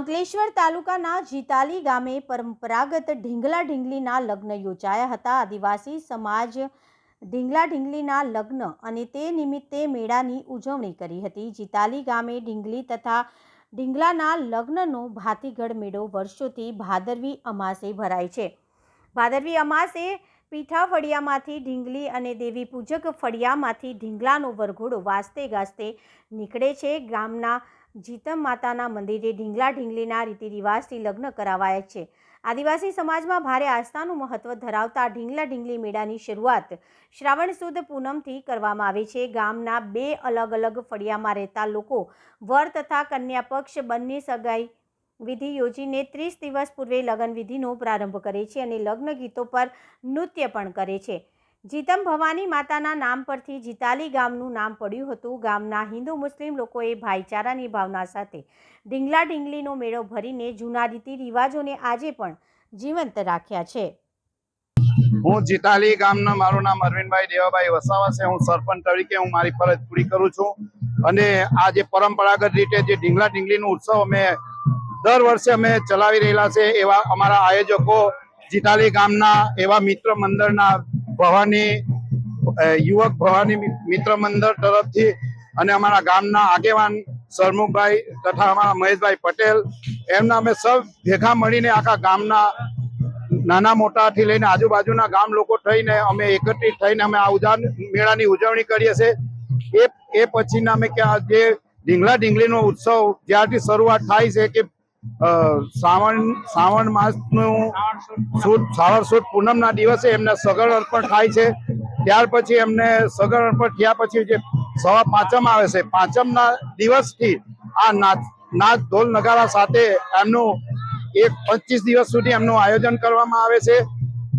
અંકલેશ્વર તાલુકાના જીતાલી ગામે પરંપરાગત ઢીંગલા ઢીંગલીના લગ્ન યોજાયા હતા. આદિવાસી સમાજ ઢીંગલા ઢીંગલીના લગ્ન અને તે નિમિત્તે મેળાની ઉજવણી કરી હતી. જીતાલી ગામે ઢીંગલી તથા ઢીંગલાના લગ્નનો ભાતીગઢ મેળો વર્ષોથી ભાદરવી અમાસે ભરાય છે. ભાદરવી અમાસે પીઠા ફળિયામાંથી ઢીંગલી અને દેવી પૂજક ફળિયામાંથી ઢીંગલાનો વરઘોડો વાજતે ગાજતે નીકળે છે. ગામના જીતમ માતાના મંદિરે ઢીંગલા ઢીંગલીના રીતિ રિવાજથી લગ્ન કરાવાયા છે. આદિવાસી સમાજમાં ભારે આસ્થાનું મહત્વ ધરાવતા ઢીંગલા ઢીંગલી મેળાની શરૂઆત શ્રાવણ સુદ પૂનમથી કરવામાં આવે છે. ગામના બે અલગ અલગ ફળિયામાં રહેતા લોકો વર તથા કન્યા પક્ષ બંને સગાઈ વિધિ યોજીને ત્રીસ દિવસ પૂર્વે લગ્ન વિધિનો પ્રારંભ કરે છે અને લગ્ન ગીતો પર નૃત્ય પણ કરે છે. જીતમ ભવાની માતાના નામ પરથી જીતાલી ગામનું નામ પડ્યું હતું. ગામના હિન્દુ મુસ્લિમ લોકોએ ભાઈચારાની ભાવના સાથે ઢીંગલા ઢીંગલીનો મેળો ભરીને જૂના રીતિ રિવાજોને આજે પણ જીવંત રાખ્યા છે. હું જીતાલી ગામના, મારું નામ અરવિંદભાઈ દેવાભાઈ વસાવા છે. હું સરપંચ તરીકે હું મારી ફરજ પૂરી કરું છું. અને આ જે પરંપરાગત રીતે જે ઢીંગલા ઢીંગલીનો ઉત્સવ અમે દર વર્ષે અમે ચલાવી રહેલા છે એવા અમારા આયોજકો જીતાલી ગામના એવા મિત્ર મંડળના ભવાની યુવક ભવાની મિત્ર મંડળ તરફથી અને અમારા ગામના આગેવાન સરમુખભાઈ તથા અમારા મહેશભાઈ પટેલ, એમના અમે સૌ ભેગા મળીને આખા ગામના નાના મોટાથી લઈને આજુબાજુના ગામ લોકો થઈને અમે એકત્રિત થઈને અમે આ ઉજાન, મેળાની ઉજવણી કરીએ છીએ. એ એ પછીના અમે કે જે ઢીંગલા ઢીંગલીનો ઉત્સવ જ્યારથી શરૂઆત થાય છે કે શ્રાવણ શ્રાવણ માસનું સુદ, શ્રાવણ સુદ પૂનમના દિવસે એમને સગળ અર્પણ થાય છે. ત્યાર પછી એમને સગળ અર્પણ થયા પછી જે સવા પાંચમ આવે છે, પાંચમના દિવસથી આ નાચ નાચ ઢોલ નગારા સાથે એમનું એક પચીસ દિવસ સુધી એમનું આયોજન કરવામાં આવે છે.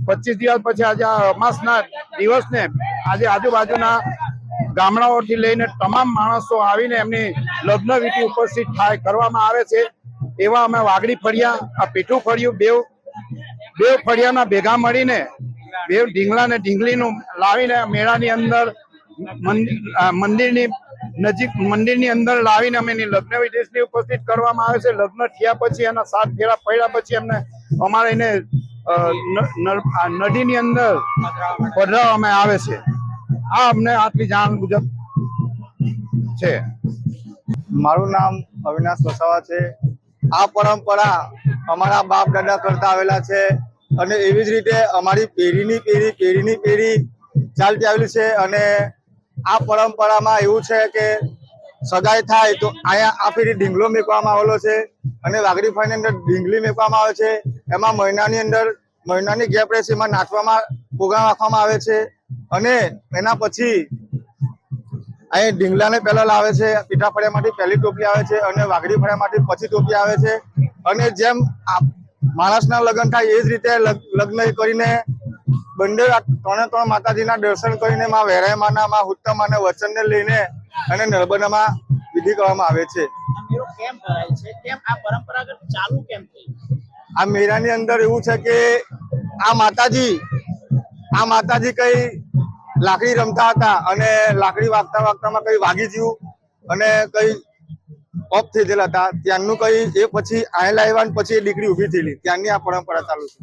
પચીસ દિવસ પછી આજે આ અમાસના દિવસને આજે આજુબાજુના ગામડાઓથી લઈને તમામ માણસો આવીને એમની લગ્ન વિધિ ઉપસ્થિત થાય, કરવામાં આવે છે. એવા અમે વાગડી ફળિયા, આ પીઠું ફળિયું, બેવ બેવ ફળિયાના ભેગા મળીને, બેવ ઢીંગલા ને ઢીંગલીનું લાવીને મેળાની અંદર મંદિરની નજીક, મંદિરની અંદર લાવીને અમે એની લગ્ન વિદેશની ઉપસ્થિત કરવામાં આવે છે. લગ્ન થયા પછી એના સાત ફેરા પડ્યા પછી એમને અમારે એને નદીની અંદર પધરાવવામાં આવે છે. આ અમને આટલી જાણ મુજબ છે. મારું નામ અવિનાશ વસાવા છે. આ પરંપરા અમારા બાપ દાદા કરતા આવેલા છે અને એવી જ રીતે અમારી પેઢીની પેઢી પેઢીની પેઢી ચાલતી આવેલી છે અને આ પરંપરામાં એવું છે કે સગાઈ થાય તો અહીંયા આ ફેરી ઢીંગલો મેકવામાં આવેલો છે અને વાગડી ફાઈની અંદર ઢીંગલી મેકવામાં આવે છે. એમાં મહિનાની અંદર, મહિનાની ગેપ રહેશે, એમાં નાચવામાં પ્રોગ્રામ રાખવામાં આવે છે અને એના પછી અહીં ઢીંગલાને પહેલા લાવે છે પીઠા ફળિયામાંથી પહેલી ટોપી આવે છે અને વાઘડી ફળિયામાંથી પછી ટોપી આવે છે. અને જેમ માણસના લગ્ન થાય એ જ રીતે લગ્ન કરીને બંને ત્રણે ત્રણ માતાજીના દર્શન કરીને માં વેરાયમાના માં હુત્તમાના વચનને લઈને અને નર્મદામાં વિધિ કરવામાં આવે છે. આ મેળાની અંદર એવું છે કે આ માતાજી આ માતાજી કઈ લાકડી રમતા હતા અને લાકડી વાગતા વાગતામાં કઈ વાગી ગયું અને કઈ ઓફ થઈ ગયેલા હતા. ત્યાંનું કઈ એ પછી આયલા આવ્યા પછી એ દીકરી ઊભી થયેલી. ત્યાંની આ પરંપરા ચાલુ છે.